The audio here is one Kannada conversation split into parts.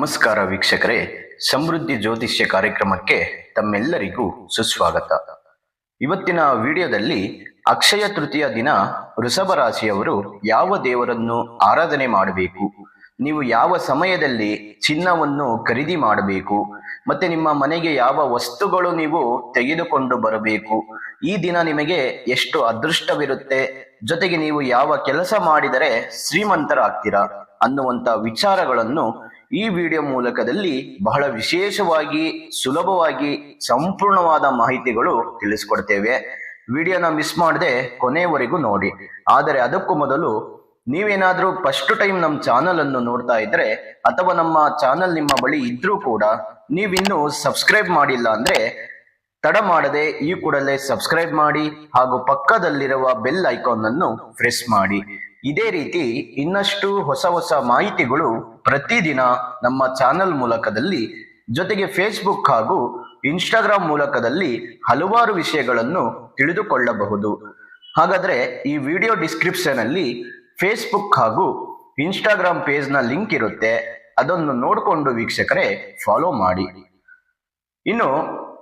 ನಮಸ್ಕಾರ ವೀಕ್ಷಕರೇ. ಸಮೃದ್ಧಿ ಜ್ಯೋತಿಷ್ಯ ಕಾರ್ಯಕ್ರಮಕ್ಕೆ ತಮ್ಮೆಲ್ಲರಿಗೂ ಸುಸ್ವಾಗತ. ಇವತ್ತಿನ ವಿಡಿಯೋದಲ್ಲಿ ಅಕ್ಷಯ ತೃತೀಯ ದಿನ ವೃಷಭ ರಾಶಿಯವರು ಯಾವ ದೇವರನ್ನು ಆರಾಧನೆ ಮಾಡಬೇಕು, ನೀವು ಯಾವ ಸಮಯದಲ್ಲಿ ಚಿನ್ನವನ್ನು ಖರೀದಿ ಮಾಡಬೇಕು, ಮತ್ತೆ ನಿಮ್ಮ ಮನೆಗೆ ಯಾವ ವಸ್ತುಗಳು ನೀವು ತೆಗೆದುಕೊಂಡು ಬರಬೇಕು, ಈ ದಿನ ನಿಮಗೆ ಎಷ್ಟು ಅದೃಷ್ಟವಿರುತ್ತೆ, ಜೊತೆಗೆ ನೀವು ಯಾವ ಕೆಲಸ ಮಾಡಿದರೆ ಶ್ರೀಮಂತರಾಗ್ತೀರಾ ಅನ್ನುವಂತ ವಿಚಾರಗಳನ್ನು ಈ ವಿಡಿಯೋ ಮೂಲಕದಲ್ಲಿ ಬಹಳ ವಿಶೇಷವಾಗಿ, ಸುಲಭವಾಗಿ, ಸಂಪೂರ್ಣವಾದ ಮಾಹಿತಿಗಳು ತಿಳಿಸ್ಕೊಡ್ತೇವೆ. ವಿಡಿಯೋನ ಮಿಸ್ ಮಾಡದೆ ಕೊನೆಯವರೆಗೂ ನೋಡಿ. ಆದರೆ ಅದಕ್ಕೂ ಮೊದಲು ನೀವೇನಾದ್ರೂ ಫಸ್ಟ್ ಟೈಮ್ ನಮ್ಮ ಚಾನಲ್ ಅನ್ನು ನೋಡ್ತಾ ಇದ್ರೆ, ಅಥವಾ ನಮ್ಮ ಚಾನಲ್ ನಿಮ್ಮ ಬಳಿ ಇದ್ರೂ ಕೂಡ ನೀವಿನ್ನೂ ಸಬ್ಸ್ಕ್ರೈಬ್ ಮಾಡಿಲ್ಲ ಅಂದ್ರೆ ತಡ ಮಾಡದೆ ಈ ಕೂಡಲೇ ಸಬ್ಸ್ಕ್ರೈಬ್ ಮಾಡಿ ಹಾಗೂ ಪಕ್ಕದಲ್ಲಿರುವ ಬೆಲ್ ಐಕಾನ್ ಅನ್ನು ಪ್ರೆಸ್ ಮಾಡಿ. ಇದೇ ರೀತಿ ಇನ್ನಷ್ಟು ಹೊಸ ಹೊಸ ಮಾಹಿತಿಗಳು ಪ್ರತಿದಿನ ನಮ್ಮ ಚಾನೆಲ್ ಮೂಲಕದಲ್ಲಿ, ಜೊತೆಗೆ ಫೇಸ್ಬುಕ್ ಹಾಗೂ ಇನ್ಸ್ಟಾಗ್ರಾಮ್ ಮೂಲಕದಲ್ಲಿ ಹಲವಾರು ವಿಷಯಗಳನ್ನು ತಿಳಿದುಕೊಳ್ಳಬಹುದು. ಹಾಗಾದರೆ ಈ ವಿಡಿಯೋ ಡಿಸ್ಕ್ರಿಪ್ಷನ್ ಅಲ್ಲಿ ಫೇಸ್ಬುಕ್ ಹಾಗೂ ಇನ್ಸ್ಟಾಗ್ರಾಮ್ ಪೇಜ್ನ ಲಿಂಕ್ ಇರುತ್ತೆ. ಅದನ್ನು ನೋಡಿಕೊಂಡು ವೀಕ್ಷಕರೇ ಫಾಲೋ ಮಾಡಿ. ಇನ್ನು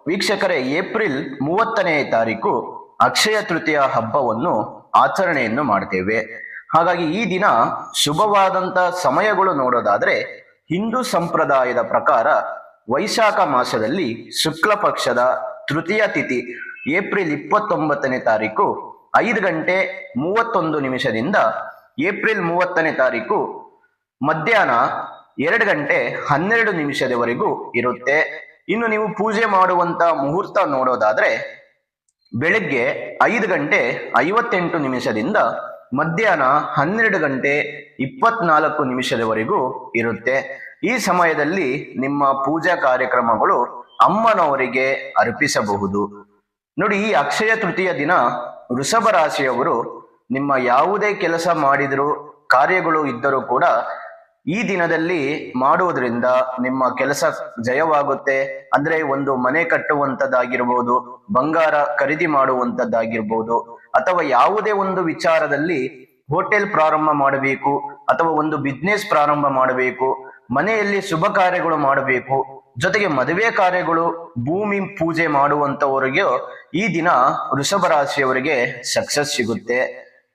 ವೀಕ್ಷಕರೇ, ಏಪ್ರಿಲ್ ಮೂವತ್ತನೇ ತಾರೀಕು ಅಕ್ಷಯ ತೃತೀಯ ಹಬ್ಬವನ್ನು ಆಚರಣೆಯನ್ನು ಮಾಡ್ತೇವೆ. ಹಾಗಾಗಿ ಈ ದಿನ ಶುಭವಾದಂತ ಸಮಯಗಳು ನೋಡೋದಾದ್ರೆ ಹಿಂದೂ ಸಂಪ್ರದಾಯದ ಪ್ರಕಾರ ವೈಶಾಖ ಮಾಸದಲ್ಲಿ ಶುಕ್ಲ ಪಕ್ಷದ ತೃತೀಯ ತಿಥಿ ಏಪ್ರಿಲ್ ಇಪ್ಪತ್ತೊಂಬತ್ತನೇ ತಾರೀಕು ಐದು ಗಂಟೆ ಮೂವತ್ತೊಂದು ನಿಮಿಷದಿಂದ ಏಪ್ರಿಲ್ ಮೂವತ್ತನೇ ತಾರೀಕು ಮಧ್ಯಾಹ್ನ ಎರಡು ಗಂಟೆ ಹನ್ನೆರಡು ನಿಮಿಷದವರೆಗೂ ಇರುತ್ತೆ. ಇನ್ನು ನೀವು ಪೂಜೆ ಮಾಡುವಂತ ಮುಹೂರ್ತ ನೋಡೋದಾದ್ರೆ ಬೆಳಗ್ಗೆ ಐದು ಗಂಟೆ ಐವತ್ತೆಂಟು ನಿಮಿಷದಿಂದ ಮಧ್ಯಾಹ್ನ ಹನ್ನೆರಡು ಗಂಟೆ ಇಪ್ಪತ್ನಾಲ್ಕು ನಿಮಿಷದವರೆಗೂ ಇರುತ್ತೆ. ಈ ಸಮಯದಲ್ಲಿ ನಿಮ್ಮ ಪೂಜಾ ಕಾರ್ಯಕ್ರಮಗಳು ಅಮ್ಮನವರಿಗೆ ಅರ್ಪಿಸಬಹುದು. ನೋಡಿ, ಈ ಅಕ್ಷಯ ತೃತೀಯ ದಿನ ವೃಷಭ ರಾಶಿಯವರು ನಿಮ್ಮ ಯಾವುದೇ ಕೆಲಸ ಮಾಡಿದರೂ ಕಾರ್ಯಗಳು ಇದ್ದರೂ ಕೂಡ ಈ ದಿನದಲ್ಲಿ ಮಾಡುವುದರಿಂದ ನಿಮ್ಮ ಕೆಲಸ ಜಯವಾಗುತ್ತೆ. ಅಂದ್ರೆ ಒಂದು ಮನೆ ಕಟ್ಟುವಂತದ್ದಾಗಿರ್ಬೋದು, ಬಂಗಾರ ಖರೀದಿ ಮಾಡುವಂತದ್ದಾಗಿರ್ಬೋದು, ಅಥವಾ ಯಾವುದೇ ಒಂದು ವಿಚಾರದಲ್ಲಿ ಹೋಟೆಲ್ ಪ್ರಾರಂಭ ಮಾಡಬೇಕು, ಅಥವಾ ಒಂದು ಬಿಸ್ನೆಸ್ ಪ್ರಾರಂಭ ಮಾಡಬೇಕು, ಮನೆಯಲ್ಲಿ ಶುಭ ಕಾರ್ಯಗಳು ಮಾಡಬೇಕು, ಜೊತೆಗೆ ಮದುವೆ ಕಾರ್ಯಗಳು, ಭೂಮಿ ಪೂಜೆ ಮಾಡುವಂತವರಿಗೆ ಈ ದಿನ ವೃಷಭ ರಾಶಿಯವರಿಗೆ ಸಕ್ಸಸ್ ಸಿಗುತ್ತೆ.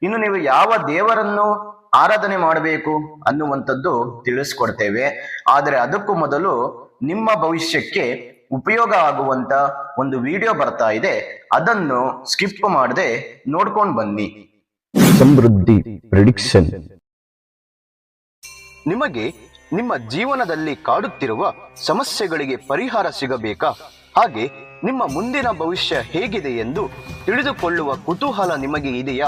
ಇನ್ನು ನೀವು ಯಾವ ದೇವರನ್ನು ಆರಾಧನೆ ಮಾಡಬೇಕು ಅನ್ನುವಂಥದ್ದು ತಿಳಿಸ್ಕೊಡ್ತೇವೆ. ಆದರೆ ಅದಕ್ಕೂ ಮೊದಲು ನಿಮ್ಮ ಭವಿಷ್ಯಕ್ಕೆ ಉಪಯೋಗ ಆಗುವಂತ ಒಂದು ವಿಡಿಯೋ ಬರ್ತಾ ಇದೆ. ಅದನ್ನು ಸ್ಕಿಪ್ ಮಾಡದೆ ನೋಡ್ಕೊಂಡು ಬನ್ನಿ. ಸಮೃದ್ಧಿ ಪ್ರಿಡಿಕ್ಷನ್. ನಿಮಗೆ ನಿಮ್ಮ ಜೀವನದಲ್ಲಿ ಕಾಡುತ್ತಿರುವ ಸಮಸ್ಯೆಗಳಿಗೆ ಪರಿಹಾರ ಸಿಗಬೇಕಾ? ಹಾಗೆ ನಿಮ್ಮ ಮುಂದಿನ ಭವಿಷ್ಯ ಹೇಗಿದೆ ಎಂದು ತಿಳಿದುಕೊಳ್ಳುವ ಕುತೂಹಲ ನಿಮಗೆ ಇದೆಯಾ?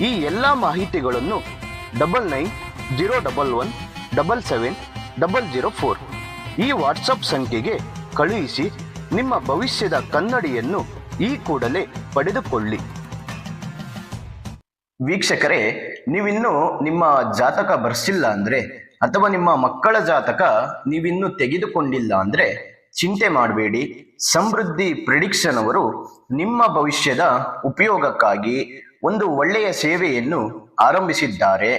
ಈ ಎಲ್ಲ ಮಾಹಿತಿಗಳನ್ನು double nine zero double one double seven double zero four ಈ ವಾಟ್ಸಪ್ ಸಂಖ್ಯೆಗೆ ಕಳುಹಿಸಿ ನಿಮ್ಮ ಭವಿಷ್ಯದ ಕನ್ನಡಿಯನ್ನು ಈ ಕೂಡಲೇ ಪಡೆದುಕೊಳ್ಳಿ. ವೀಕ್ಷಕರೇ, ನೀವಿನ್ನು ನಿಮ್ಮ ಜಾತಕ ಬರ್ಸಿಲ್ಲ ಅಂದ್ರೆ ಅಥವಾ ನಿಮ್ಮ ಮಕ್ಕಳ ಜಾತಕ ನೀವಿನ್ನು ತೆಗೆದುಕೊಂಡಿಲ್ಲ ಅಂದ್ರೆ ಚಿಂತೆ ಮಾಡಬೇಡಿ. ಸಮೃದ್ಧಿ ಪ್ರಿಡಿಕ್ಷನ್ ಅವರು ನಿಮ್ಮ ಭವಿಷ್ಯದ ಉಪಯೋಗಕ್ಕಾಗಿ ಒಂದು ಒಳ್ಳೆಯ ಸೇವೆಯನ್ನು ಆರಂಭಿಸಿದ್ದಾರೆ.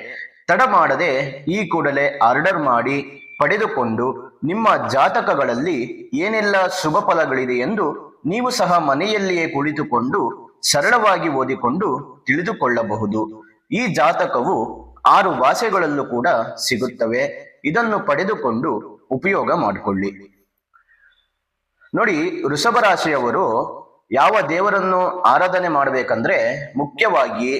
ತಡ ಮಾಡದೆ ಈ ಕೂಡಲೇ ಆರ್ಡರ್ ಮಾಡಿ ಪಡೆದುಕೊಂಡು ನಿಮ್ಮ ಜಾತಕಗಳಲ್ಲಿ ಏನೆಲ್ಲ ಶುಭ ಫಲಗಳಿದೆ ಎಂದು ನೀವು ಸಹ ಮನೆಯಲ್ಲಿಯೇ ಕುಳಿತುಕೊಂಡು ಸರಳವಾಗಿ ಓದಿಕೊಂಡು ತಿಳಿದುಕೊಳ್ಳಬಹುದು. ಈ ಜಾತಕವು ಆರು ಭಾಷೆಗಳಲ್ಲೂ ಕೂಡ ಸಿಗುತ್ತವೆ. ಇದನ್ನು ಪಡೆದುಕೊಂಡು ಉಪಯೋಗ ಮಾಡಿಕೊಳ್ಳಿ. ನೋಡಿ ವೃಷಭ ರಾಶಿಯವರು ಯಾವ ದೇವರನ್ನು ಆರಾಧನೆ ಮಾಡಬೇಕಂದ್ರೆ ಮುಖ್ಯವಾಗಿ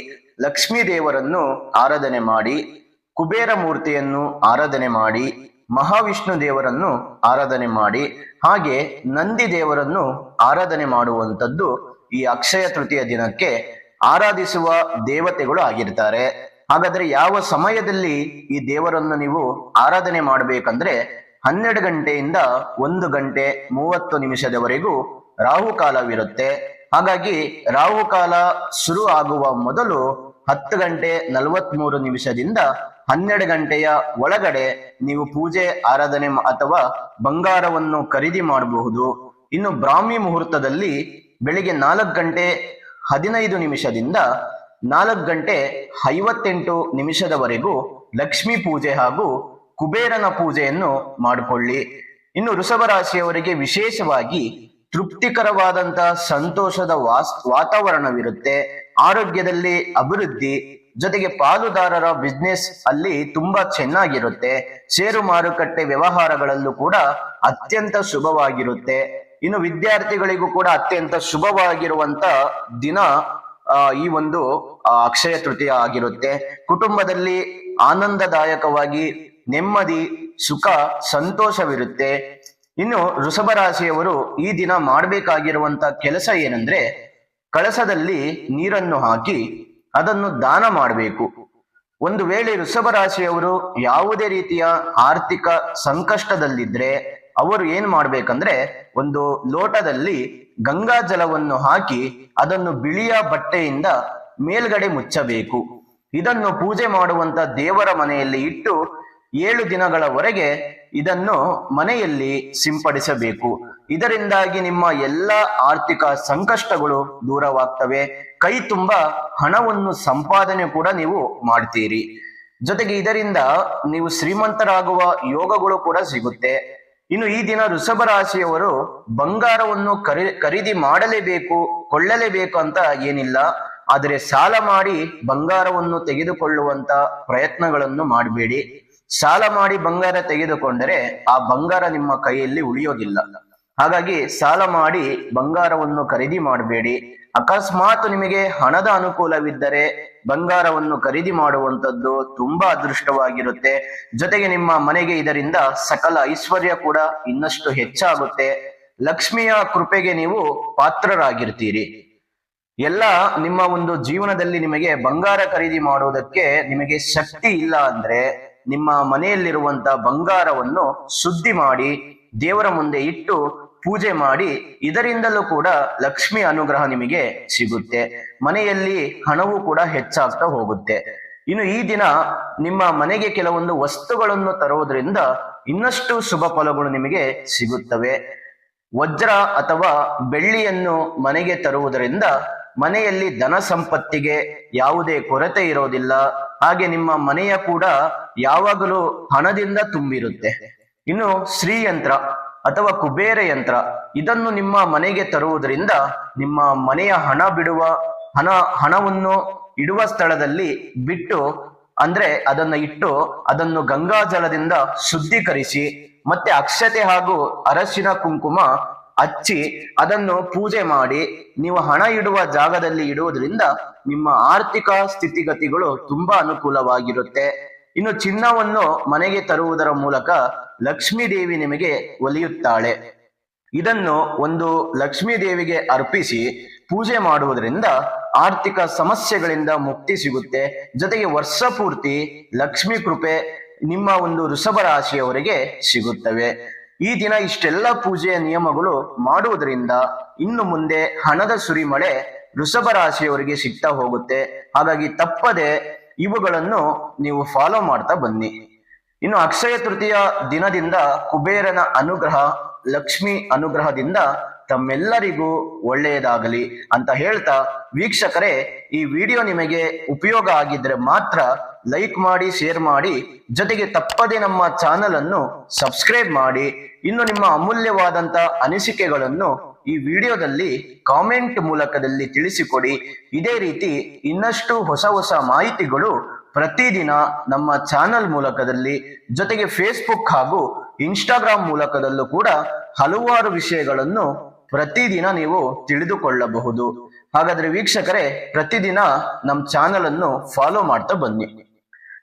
ಲಕ್ಷ್ಮೀ ದೇವರನ್ನು ಆರಾಧನೆ ಮಾಡಿ, ಕುಬೇರ ಮೂರ್ತಿಯನ್ನು ಆರಾಧನೆ ಮಾಡಿ, ಮಹಾವಿಷ್ಣು ದೇವರನ್ನು ಆರಾಧನೆ ಮಾಡಿ, ಹಾಗೆ ನಂದಿ ದೇವರನ್ನು ಆರಾಧನೆ ಮಾಡುವಂಥದ್ದು ಈ ಅಕ್ಷಯ ತೃತೀಯ ದಿನಕ್ಕೆ ಆರಾಧಿಸುವ ದೇವತೆಗಳು ಆಗಿರ್ತಾರೆ. ಹಾಗಾದ್ರೆ ಯಾವ ಸಮಯದಲ್ಲಿ ಈ ದೇವರನ್ನು ನೀವು ಆರಾಧನೆ ಮಾಡಬೇಕಂದ್ರೆ ಹನ್ನೆರಡು ಗಂಟೆಯಿಂದ ಒಂದು ಗಂಟೆ ಮೂವತ್ತು ನಿಮಿಷದವರೆಗೂ ರಾಹುಕಾಲವಿರುತ್ತೆ ಹಾಗಾಗಿ ರಾಹುಕಾಲ ಶುರು ಆಗುವ ಮೊದಲು ಹತ್ತು ಗಂಟೆ ನಲವತ್ಮೂರು ನಿಮಿಷದಿಂದ ಹನ್ನೆರಡು ಗಂಟೆಯ ಒಳಗಡೆ ನೀವು ಪೂಜೆ, ಆರಾಧನೆ ಅಥವಾ ಬಂಗಾರವನ್ನು ಖರೀದಿ ಮಾಡಬಹುದು. ಇನ್ನು ಬ್ರಾಹ್ಮಿ ಮುಹೂರ್ತದಲ್ಲಿ ಬೆಳಿಗ್ಗೆ ನಾಲ್ಕು ಗಂಟೆ ಹದಿನೈದು ನಿಮಿಷದಿಂದ ನಾಲ್ಕು ಗಂಟೆ ಐವತ್ತೆಂಟು ನಿಮಿಷದವರೆಗೂ ಲಕ್ಷ್ಮೀ ಪೂಜೆ ಹಾಗೂ ಕುಬೇರನ ಪೂಜೆಯನ್ನು ಮಾಡಿಕೊಳ್ಳಿ. ಇನ್ನು ವೃಷಭ ರಾಶಿಯವರಿಗೆ ವಿಶೇಷವಾಗಿ ತೃಪ್ತಿಕರವಾದಂತಹ ಸಂತೋಷದ ವಾಸ್, ವಾತಾವರಣವಿರುತ್ತೆ. ಆರೋಗ್ಯದಲ್ಲಿ ಅಭಿವೃದ್ಧಿ, ಜೊತೆಗೆ ಪಾಲುದಾರರ ಬಿಸ್ನೆಸ್ ಅಲ್ಲಿ ತುಂಬಾ ಚೆನ್ನಾಗಿರುತ್ತೆ. ಷೇರು ಮಾರುಕಟ್ಟೆ ವ್ಯವಹಾರಗಳಲ್ಲೂ ಕೂಡ ಅತ್ಯಂತ ಶುಭವಾಗಿರುತ್ತೆ. ಇನ್ನು ವಿದ್ಯಾರ್ಥಿಗಳಿಗೂ ಕೂಡ ಅತ್ಯಂತ ಶುಭವಾಗಿರುವಂತ ದಿನ ಈ ಒಂದು ಅಕ್ಷಯ ತೃತೀಯ ಆಗಿರುತ್ತೆ. ಕುಟುಂಬದಲ್ಲಿ ಆನಂದದಾಯಕವಾಗಿ ನೆಮ್ಮದಿ, ಸುಖ, ಸಂತೋಷವಿರುತ್ತೆ. ಇನ್ನು ವೃಷಭ ರಾಶಿಯವರು ಈ ದಿನ ಮಾಡಬೇಕಾಗಿರುವಂತ ಕೆಲಸ ಏನಂದ್ರೆ ಕಳಸದಲ್ಲಿ ನೀರನ್ನು ಹಾಕಿ ಅದನ್ನು ದಾನ ಮಾಡಬೇಕು. ಒಂದು ವೇಳೆ ವೃಷಭ ರಾಶಿಯವರು ಯಾವುದೇ ರೀತಿಯ ಆರ್ಥಿಕ ಸಂಕಷ್ಟದಲ್ಲಿದ್ರೆ ಅವರು ಏನ್ ಮಾಡ್ಬೇಕಂದ್ರೆ ಒಂದು ಲೋಟದಲ್ಲಿ ಗಂಗಾ ಜಲವನ್ನು ಹಾಕಿ ಅದನ್ನು ಬಿಳಿಯ ಬಟ್ಟೆಯಿಂದ ಮೇಲ್ಗಡೆ ಮುಚ್ಚಬೇಕು. ಇದನ್ನು ಪೂಜೆ ಮಾಡುವಂತ ದೇವರ ಮನೆಯಲ್ಲಿ ಇಟ್ಟು ಏಳು ದಿನಗಳವರೆಗೆ ಇದನ್ನು ಮನೆಯಲ್ಲಿ ಸಿಂಪಡಿಸಬೇಕು. ಇದರಿಂದಾಗಿ ನಿಮ್ಮ ಎಲ್ಲ ಆರ್ಥಿಕ ಸಂಕಷ್ಟಗಳು ದೂರವಾಗ್ತವೆ. ಕೈ ತುಂಬ ಹಣವನ್ನು ಸಂಪಾದನೆ ಕೂಡ ನೀವು ಮಾಡ್ತೀರಿ. ಜೊತೆಗೆ ಇದರಿಂದ ನೀವು ಶ್ರೀಮಂತರಾಗುವ ಯೋಗಗಳು ಕೂಡ ಸಿಗುತ್ತೆ. ಇನ್ನು ಈ ದಿನ ವೃಷಭ ರಾಶಿಯವರು ಬಂಗಾರವನ್ನು ಖರೀ ಖರೀದಿ ಮಾಡಲೇಬೇಕು, ಕೊಳ್ಳಲೇಬೇಕು ಅಂತ ಏನಿಲ್ಲ. ಆದರೆ ಸಾಲ ಮಾಡಿ ಬಂಗಾರವನ್ನು ತೆಗೆದುಕೊಳ್ಳುವಂತ ಪ್ರಯತ್ನಗಳನ್ನು ಮಾಡಬೇಡಿ. ಸಾಲ ಮಾಡಿ ಬಂಗಾರ ತೆಗೆದುಕೊಂಡರೆ ಆ ಬಂಗಾರ ನಿಮ್ಮ ಕೈಯಲ್ಲಿ ಉಳಿಯೋದಿಲ್ಲ. ಹಾಗಾಗಿ ಸಾಲ ಮಾಡಿ ಬಂಗಾರವನ್ನು ಖರೀದಿ ಮಾಡಬೇಡಿ. ಅಕಸ್ಮಾತ್ ನಿಮಗೆ ಹಣದ ಅನುಕೂಲವಿದ್ದರೆ ಬಂಗಾರವನ್ನು ಖರೀದಿ ಮಾಡುವಂತದ್ದು ತುಂಬಾ ಅದೃಷ್ಟವಾಗಿರುತ್ತೆ. ಜೊತೆಗೆ ನಿಮ್ಮ ಮನೆಗೆ ಇದರಿಂದ ಸಕಲ ಐಶ್ವರ್ಯ ಕೂಡ ಇನ್ನಷ್ಟು ಹೆಚ್ಚಾಗುತ್ತೆ. ಲಕ್ಷ್ಮಿಯ ಕೃಪೆಗೆ ನೀವು ಪಾತ್ರರಾಗಿರ್ತೀರಿ. ಎಲ್ಲ ನಿಮ್ಮ ಒಂದು ಜೀವನದಲ್ಲಿ ನಿಮಗೆ ಬಂಗಾರ ಖರೀದಿ ಮಾಡುವುದಕ್ಕೆ ನಿಮಗೆ ಶಕ್ತಿ ಇಲ್ಲ ಅಂದ್ರೆ ನಿಮ್ಮ ಮನೆಯಲ್ಲಿರುವಂತ ಬಂಗಾರವನ್ನು ಶುದ್ಧಿ ಮಾಡಿ, ದೇವರ ಮುಂದೆ ಇಟ್ಟು ಪೂಜೆ ಮಾಡಿ, ಇದರಿಂದಲೂ ಕೂಡ ಲಕ್ಷ್ಮಿ ಅನುಗ್ರಹ ನಿಮಗೆ ಸಿಗುತ್ತೆ. ಮನೆಯಲ್ಲಿ ಹಣವು ಕೂಡ ಹೆಚ್ಚಾಗ್ತಾ ಹೋಗುತ್ತೆ. ಇನ್ನು ಈ ದಿನ ನಿಮ್ಮ ಮನೆಗೆ ಕೆಲವೊಂದು ವಸ್ತುಗಳನ್ನು ತರುವುದರಿಂದ ಇನ್ನಷ್ಟು ಶುಭ ಫಲಗಳು ನಿಮಗೆ ಸಿಗುತ್ತವೆ. ವಜ್ರ ಅಥವಾ ಬೆಳ್ಳಿಯನ್ನು ಮನೆಗೆ ತರುವುದರಿಂದ ಮನೆಯಲ್ಲಿ ಧನ ಸಂಪತ್ತಿಗೆ ಯಾವುದೇ ಕೊರತೆ ಇರೋದಿಲ್ಲ. ಹಾಗೆ ನಿಮ್ಮ ಮನೆಯ ಕೂಡ ಯಾವಾಗಲೂ ಹಣದಿಂದ ತುಂಬಿರುತ್ತೆ. ಇನ್ನು ಶ್ರೀಯಂತ್ರ ಅಥವಾ ಕುಬೇರ ಯಂತ್ರ, ಇದನ್ನು ನಿಮ್ಮ ಮನೆಗೆ ತರುವುದರಿಂದ ನಿಮ್ಮ ಮನೆಯ ಹಣ ಬಿಡುವ, ಹಣ, ಹಣವನ್ನು ಇಡುವ ಸ್ಥಳದಲ್ಲಿ ಬಿಟ್ಟು, ಅಂದ್ರೆ ಅದನ್ನ ಇಟ್ಟು ಅದನ್ನು ಗಂಗಾಜಲದಿಂದ ಶುದ್ಧೀಕರಿಸಿ, ಮತ್ತೆ ಅಕ್ಷತೆ ಹಾಗೂ ಅರಸಿನ ಕುಂಕುಮ ಹಚ್ಚಿ ಅದನ್ನು ಪೂಜೆ ಮಾಡಿ ನೀವು ಹಣ ಇಡುವ ಜಾಗದಲ್ಲಿ ಇಡುವುದರಿಂದ ನಿಮ್ಮ ಆರ್ಥಿಕ ಸ್ಥಿತಿಗತಿಗಳು ತುಂಬಾ ಅನುಕೂಲವಾಗಿರುತ್ತೆ. ಇನ್ನು ಚಿನ್ನವನ್ನು ಮನೆಗೆ ತರುವುದರ ಮೂಲಕ ಲಕ್ಷ್ಮೀ ದೇವಿ ನಿಮಗೆ ಒಲಿಯುತ್ತಾಳೆ. ಇದನ್ನು ಒಂದು ಲಕ್ಷ್ಮೀ ದೇವಿಗೆ ಅರ್ಪಿಸಿ ಪೂಜೆ ಮಾಡುವುದರಿಂದ ಆರ್ಥಿಕ ಸಮಸ್ಯೆಗಳಿಂದ ಮುಕ್ತಿ ಸಿಗುತ್ತೆ. ಜೊತೆಗೆ ವರ್ಷ ಪೂರ್ತಿ ಲಕ್ಷ್ಮೀ ಕೃಪೆ ನಿಮ್ಮ ಒಂದು ವೃಷಭ ರಾಶಿಯವರಿಗೆ ಸಿಗುತ್ತವೆ. ಈ ದಿನ ಇಷ್ಟೆಲ್ಲ ಪೂಜೆಯ ನಿಯಮಗಳು ಮಾಡುವುದರಿಂದ ಇನ್ನು ಮುಂದೆ ಹಣದ ಸುರಿಮಳೆ ವೃಷಭ ರಾಶಿಯವರಿಗೆ ಸಿಗ್ತಾ ಹೋಗುತ್ತೆ. ಹಾಗಾಗಿ ತಪ್ಪದೆ ಇವುಗಳನ್ನು ನೀವು ಫಾಲೋ ಮಾಡ್ತಾ ಬನ್ನಿ. ಇನ್ನು ಅಕ್ಷಯ ತೃತೀಯ ದಿನದಿಂದ ಕುಬೇರನ ಅನುಗ್ರಹ, ಲಕ್ಷ್ಮಿ ಅನುಗ್ರಹದಿಂದ ತಮ್ಮೆಲ್ಲರಿಗೂ ಒಳ್ಳೆಯದಾಗಲಿ ಅಂತ ಹೇಳ್ತಾ ವೀಕ್ಷಕರೇ, ಈ ವಿಡಿಯೋ ನಿಮಗೆ ಉಪಯೋಗ ಆಗಿದ್ರೆ ಮಾತ್ರ ಲೈಕ್ ಮಾಡಿ, ಶೇರ್ ಮಾಡಿ, ಜೊತೆಗೆ ತಪ್ಪದೆ ನಮ್ಮ ಚಾನಲ್ ಅನ್ನು ಸಬ್ಸ್ಕ್ರೈಬ್ ಮಾಡಿ. ಇನ್ನು ನಿಮ್ಮ ಅಮೂಲ್ಯವಾದಂತ ಅನಿಸಿಕೆಗಳನ್ನು ಈ ವಿಡಿಯೋದಲ್ಲಿ ಕಾಮೆಂಟ್ ಮೂಲಕದಲ್ಲಿ ತಿಳಿಸಿಕೊಡಿ. ಇದೇ ರೀತಿ ಇನ್ನಷ್ಟು ಹೊಸ ಹೊಸ ಮಾಹಿತಿಗಳು ಪ್ರತಿದಿನ ನಮ್ಮ ಚಾನಲ್ ಮೂಲಕದಲ್ಲಿ, ಜೊತೆಗೆ ಫೇಸ್ಬುಕ್ ಹಾಗೂ ಇನ್ಸ್ಟಾಗ್ರಾಮ್ ಮೂಲಕದಲ್ಲೂ ಕೂಡ ಹಲವಾರು ವಿಷಯಗಳನ್ನು ಪ್ರತಿದಿನ ನೀವು ತಿಳಿದುಕೊಳ್ಳಬಹುದು. ಹಾಗಾದ್ರೆ ವೀಕ್ಷಕರೇ, ಪ್ರತಿದಿನ ನಮ್ಮ ಚಾನಲ್ ಅನ್ನು ಫಾಲೋ ಮಾಡ್ತಾ ಬನ್ನಿ.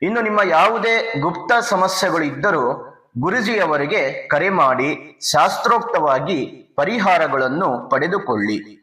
ಇನ್ನು ನಿಮ್ಮ ಯಾವುದೇ ಗುಪ್ತ ಸಮಸ್ಯೆಗಳು ಇದ್ದರೂ ಗುರುಜಿಯವರಿಗೆ ಕರೆ ಮಾಡಿ ಶಾಸ್ತ್ರೋಕ್ತವಾಗಿ ಪರಿಹಾರಗಳನ್ನು ಪಡೆದುಕೊಳ್ಳಿ.